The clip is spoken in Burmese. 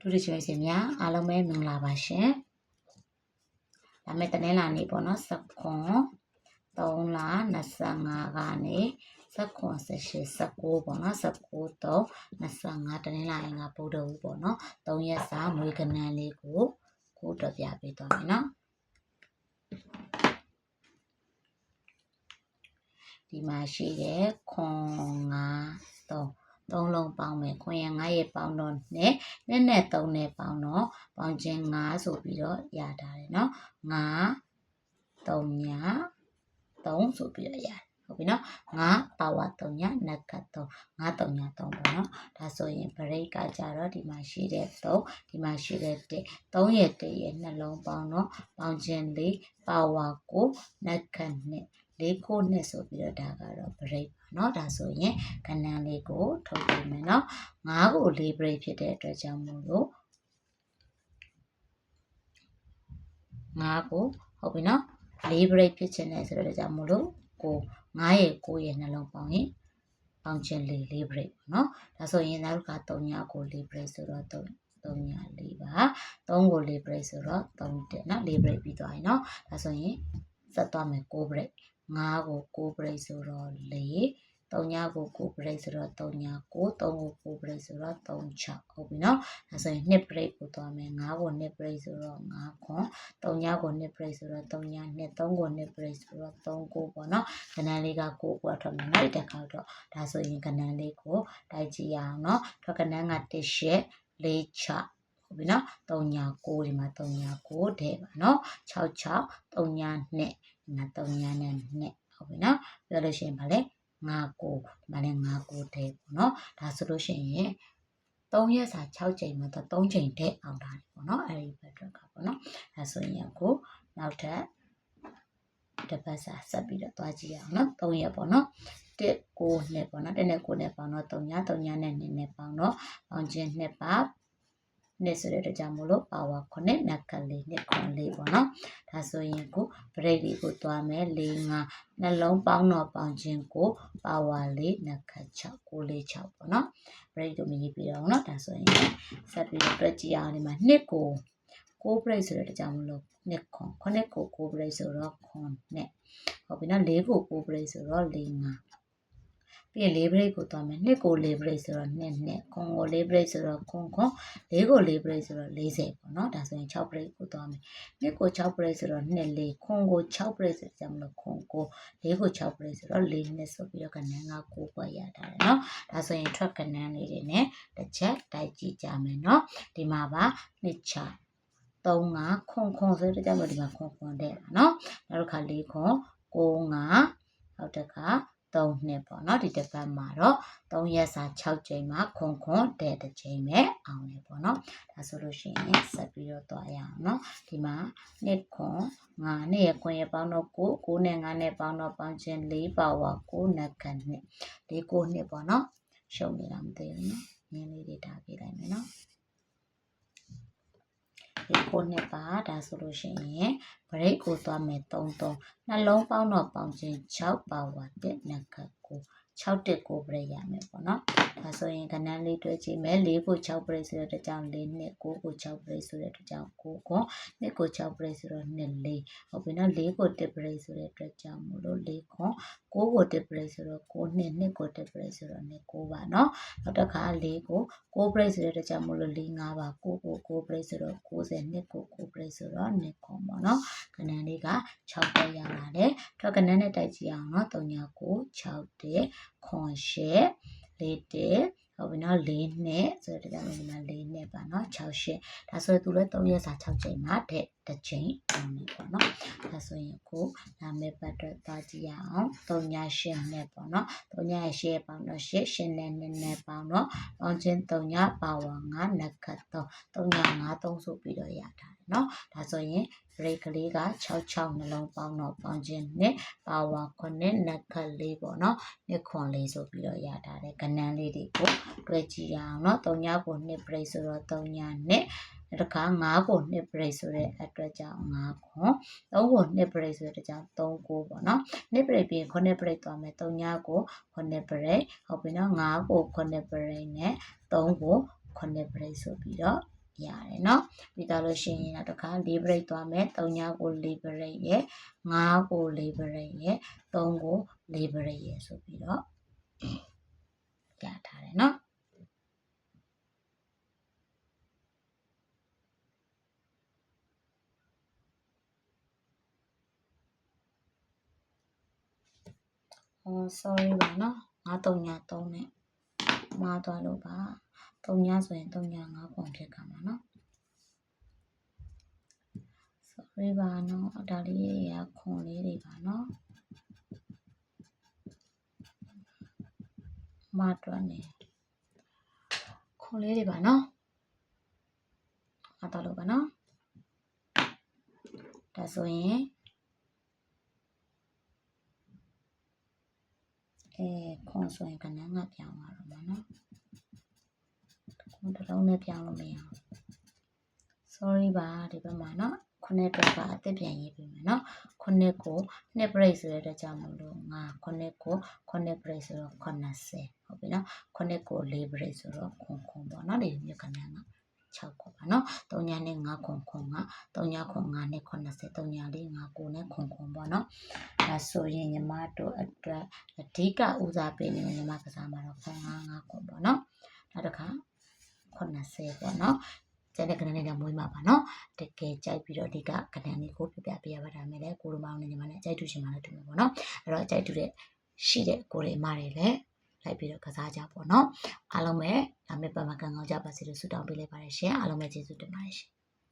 ဒုတိယရှင်ရှင်များအားလုံးပဲမင်္ဂလာပါရှင်။ဒါမဲ့တနင်္လာနေ့ပေါ့နော်စကွန်3လ25ကနေစကွန်18 19ပေါ့နော်19 3 25တနင်္လာနေ့ကဗုဒ္ဓဦးပေါ့နော်3ရက်စာမွေးကနန်းလေးကိုကိုတော့ပြပေးသွားမယ်နော်ဒီမှာရှိတဲ့ခွန်9 3 သုံးလုံးပေါင်းမယ်ခွန်ရ9ရဲ့ပေါင်းတော့နဲ့နဲ့နဲ့3နဲ့ပေါင်းတော့ပေါင်းခြင်း9ဆိုပြီးတော့ရတာတယ်เนาะ9 3ည3ဆိုပြီးတော့ရတယ်ဟုတ်ပြီနော်9ပါဝါ3ညနက်က3 9 3ည3ပေါ့နော်ဒါဆိုရင် break ကကြတော့ဒီမှာရှိတဲ့3ဒီမှာရှိတဲ့1 3ရဲ့1ရဲ့နှလုံးပေါင်းတော့ပေါင်းခြင်း4ပါဝါ9နက်က2 လေးကိုနှစ်ဆိုပြီးတော့ဒါကတော့ break ပါเนาะဒါဆိုရင်ကဏ္ဍလေးကိုထုတ်ပြမယ်เนาะ9ကို4 break ဖြစ်တဲ့အတွက်ကြောင့်မို့လို့9ကိုဟုတ်ပြီเนาะ4 break ဖြစ်ချင်တယ်ဆိုတော့ကြောင့်မို့လို့ကို9ရဲ့9ရဲ့နှလုံးပေါင်းရင်ပေါင်းခြင်း4 4 break ပေါ့เนาะဒါဆိုရင်နောက်က3ညကို4 break ဆိုတော့3 3ည4ပါ3ကို4 break ဆိုတော့3တက်เนาะ4 break ပြီးသွားပြီเนาะဒါဆိုရင်ဆက်သွားမယ်6 break 9ကို9ပြိတ်ဆိုတော့4 3ညကို9ပြိတ်ဆိုတော့3ညကို3ကို9ပြိတ်ဆိုတော့3 6ဟုတ်ပြီနော်ဒါဆိုရင်2ပြိတ်ကိုသွားမယ်9ကို2ပြိတ်ဆိုတော့9ခွန်3ညကို2ပြိတ်ဆိုတော့3ည2 3ကို2ပြိတ်ဆိုတော့3ကိုပေါ့နော်ကဏ္ဍလေးက9ပွားထွက်မယ်နော်ဒီတစ်ခါတော့ဒါဆိုရင်ကဏ္ဍလေးကိုတိုက်ကြည့်ရအောင်နော်ထွက်ကဏ္ဍက1ရှက်4ချဟုတ်ပြီနော်3ည9ဒီမှာ3ည9တဲ့ပါနော်6 6 3ည2 ဒီမှာ3ညာနဲ့2ဟုတ်ပြီနော်ပြောလို့ရှိရင်ဗာလဲ9 9ဒီမှာလဲ9 9ထဲပေါ့နော်ဒါဆိုလို့ရှိရင်3ရက်စာ6ချိန်မှာတော့3ချိန်ထဲအောင်တာပေါ့နော်အဲဒီဘက်ကပေါ့နော်ဒါဆိုရင်အခုနောက်ထပ်တစ်ပတ်စာဆက်ပြီးတော့တွားကြည့်ရအောင်နော်3ရက်ပေါ့နော်1 9နဲ့ပေါ့နော်1နဲ့9နဲ့ပေါင်းတော့3ည3ညနဲ့2နဲ့ပေါင်းတော့ပေါင်းခြင်း2ပါ နှစ်ဆိုတဲ့အတွက်ကြောင့်မို့လို့ power 9နက်ကလေးနှစ်ခွန်လေးပေါ့နော်ဒါဆိုရင်ကို break လေးကိုတွားမယ်4 5နှလုံးပေါင်းတော့ပေါင်းခြင်းကို power လေးနက်က6 9လေး6ပေါ့နော် break ကိုမြည်ပြီးတော့နော်ဒါဆိုရင်ဆက်ပြီးတော့တွက်ကြည့်အောင်ဒီမှာနှစ်ကို6 break ဆိုတဲ့အတွက်ကြောင့်မို့လို့နှစ်ခွန်9ကို6 break ဆိုတော့ခွန်နဲ့ဟုတ်ပြီနော်4ကို6 break ဆိုတော့4 5 ပြီးရင်၄ break ကိုသွားမယ်နှစ်ကို၄ break ဆိုတော့နှစ်နှစ်ခွန်ကို၄ break ဆိုတော့ခွန်ခွန်၄ကို၄ break ဆိုတော့40ပေါ့နော်ဒါဆိုရင်6 break ကိုသွားမယ်နှစ်ကို6 break ဆိုတော့နှစ်၄ခွန်ကို6 break ဆိုကြမလို့ခွန်ကို၄ကို6 break ဆိုတော့၄နှစ်ဆိုပြီးတော့ကဏ္ဍက9ပွဲရတာတယ်နော်ဒါဆိုရင်ထွက်ကဏ္ဍလေးတွေနဲ့တစ်ချက်တိုက်ကြည့်ကြမယ်နော်ဒီမှာပါနှစ်ချ3 5ခွန်ခွန်ဆိုတဲ့ကြောင့်ဒီမှာခွန်ခွန်တဲ့ပါနော်နောက်တစ်ခါ၄ခွန်9 5နောက်တစ်ခါ 3နှစ်ပေါ့နော်ဒီတစ်ပတ်မှာတော့3ရက်စာ6ကြိမ်မှာခွန်ခွန်တဲ့တစ်ကြိမ်ပဲအောင်လေပေါ့နော်ဒါဆိုလို့ရှိရင်ဆက်ပြီးတော့တွားရအောင်နော်ဒီမှာနှစ်ခွန်9နှစ်ရခွန်ရပေါင်းတော့9 9နဲ့9နဲ့ပေါင်းတော့ပေါင်းခြင်း4ပါဝါ9နက်ကန်နှစ်၄9နှစ်ပေါ့နော်ရှုံနေတာမသိဘူးနော်နည်းလေးတွေထားပေးလိုက်မယ်နော်ဒီ ကိုနှစ်ပါဒါဆိုလို့ရှိရင် break ကိုသွားမယ်3 3နှလုံးပေါင်းတော့ပေါင်းခြင်း6ပါဝါ1နက်ကကို 6တက်ကို break ရမယ်ပေါ့နော်ဒါဆိုရင်ကဏ္ဍလေးတွဲကြည့်မယ်4ကို6 break ဆိုတဲ့အတွက်ကြောင့်4နှစ်9ကို6 break ဆိုတဲ့အတွက်ကြောင့်9ကို2ကို6 break ဆိုတော့2 4ဟုတ်ပြီနော်4ကို1 break ဆိုတဲ့အတွက်ကြောင့်မို့လို့4ခွန်9ကို1 break ဆိုတော့9နှစ်2ကို1 break ဆိုတော့2 9ပါနော်နောက်တစ်ခါ4ကို6 break ဆိုတဲ့အတွက်ကြောင့်မို့လို့4 5ပါ9ကို9 break ဆိုတော့90 2ကို9 break ဆိုတော့2ခွန်ပေါ့နော်ကဏ္ဍလေးက6ပဲရလာတယ်ထွက်ကဏ္ဍနဲ့တိုက်ကြည့်အောင်နော်3 9 9 6တဲ့ခွန်ရှက်လေးတဲ့ဟုတ်ပြီနော်၄နှစ်ဆိုတော့ဒါမှမဟုတ်၄နှစ်ပါနော်6ရှစ်ဒါဆိုရင်သူလည်း3ရက်စာ6ချိန်မှာတဲ့တစ်ချိန်အောင်နေပေါ့နော်ဒါဆိုရင်ကိုနာမည်ပတ်တော့သွားကြည့်ရအောင်3ညရှစ်နဲ့ပေါ့နော်3ညရှစ်ပေါင်းတော့ရှစ်ရှစ်နဲ့နှစ်နဲ့ပေါင်းတော့ပေါင်းချင်း3ညပါဝါ9နက်ကတ်3 3ည9 3ဆိုပြီးတော့ရတာ နော်ဒါဆိုရင် break ကလေးက66နှလုံးပေါင်းတော့ပေါင်းခြင်းနဲ့ power 9နက်ခတ်လေးပေါ့နော်နှစ်ခွန်လေးဆိုပြီးတော့ရတာတဲ့ကဏ္ဍလေးတွေကိုတွဲကြည့်ရအောင်နော်3ညကို2 break ဆိုတော့3ညနဲ့တခါ9ကို2 break ဆိုတဲ့အတွက်ကြောင့်9ခွန်3ကို2 break ဆိုတဲ့ကြောင့်3ကိုပေါ့နော်2 break ပြီးရင်9 break သွားမယ်3ညကို9 break ဟုတ်ပြီနော်9ကို9 break နဲ့3ကို9 break ဆိုပြီးတော့ ရတယ်เนาะပြီးတော့လို့ရှိရင်နောက်တစ်ခါ၄ break သွားမယ်၃ညကို၄ break ရဲ့၅ကို၄ break ရဲ့၃ကို၄ break ရဲ့ဆိုပြီးတော့ရထားတယ်เนาะ ဟော sorry ပါเนาะ9 3ည3နဲ့မှားသွားလို့ပါ3ညဆိုရင်3ည5ပုံဖြစ်က ရိပါနော်ဒါလေးတွေကခွန်လေးတွေပါနော်မတော်နေခွန်လေးတွေပါနော်အတော်လို့ပါနော်ဒါဆိုရင်အဲခွန်ဆိုရင်ကနန်းကပြောင်းသွားတော့မှာနော်ခွန်တစ်လုံးနဲ့ပြောင်းလို့မရအောင် sorry ပါဒီဘက်မှာနော် ခုနှစ်ဘက်ကတက်ပြန်ရေးပြီးမယ်နော်ခုနှစ်ကိုနှစ် break ဆိုတဲ့အတွက်ကြောင့်မလို့ငါခုနှစ်ကိုခုနှစ် break ဆိုတော့80ဟုတ်ပြီနော်ခုနှစ်ကို၄ break ဆိုတော့ခွန်ခွန်ပေါ့နော်ဒီလိုမျိုးခဏငါ6ခုပါနော်3ညနဲ့9ခုခုက3ညခု9နဲ့80 3ညလေး9ခုနဲ့ခုခုပေါ့နော်အဲဆိုရင်ညီမတို့အတွက်အဓိကဦးစားပေးနေတဲ့ညီမကစားမှာတော့9 9ခုပေါ့နော်နောက်တစ်ခါ80ပေါ့နော် ကျန်တဲ့ကဏ္ဍနဲ့ကမွေးမှာပါနော်တကယ်ကြိုက်ပြီးတော့ဒီကကဏ္ဍလေးကိုပြပြပေးရပါဒါမဲ့လည်းကိုလိုမောင်နဲ့ညီမနဲ့ကြိုက်တူရှင်မလည်းတူမှာပေါ့နော်အဲ့တော့ကြိုက်တူတဲ့ရှိတဲ့ကိုတွေအမတွေလည်းလိုက်ပြီးတော့ကစားကြပေါ့နော်အားလုံးပဲဒါမဲ့ပမာကန်ကောင်းကြပါစေလို့ဆုတောင်းပေးလိုက်ပါတယ်ရှင်အားလုံးပဲကျေးဇူးတင်ပါတယ်ရှင်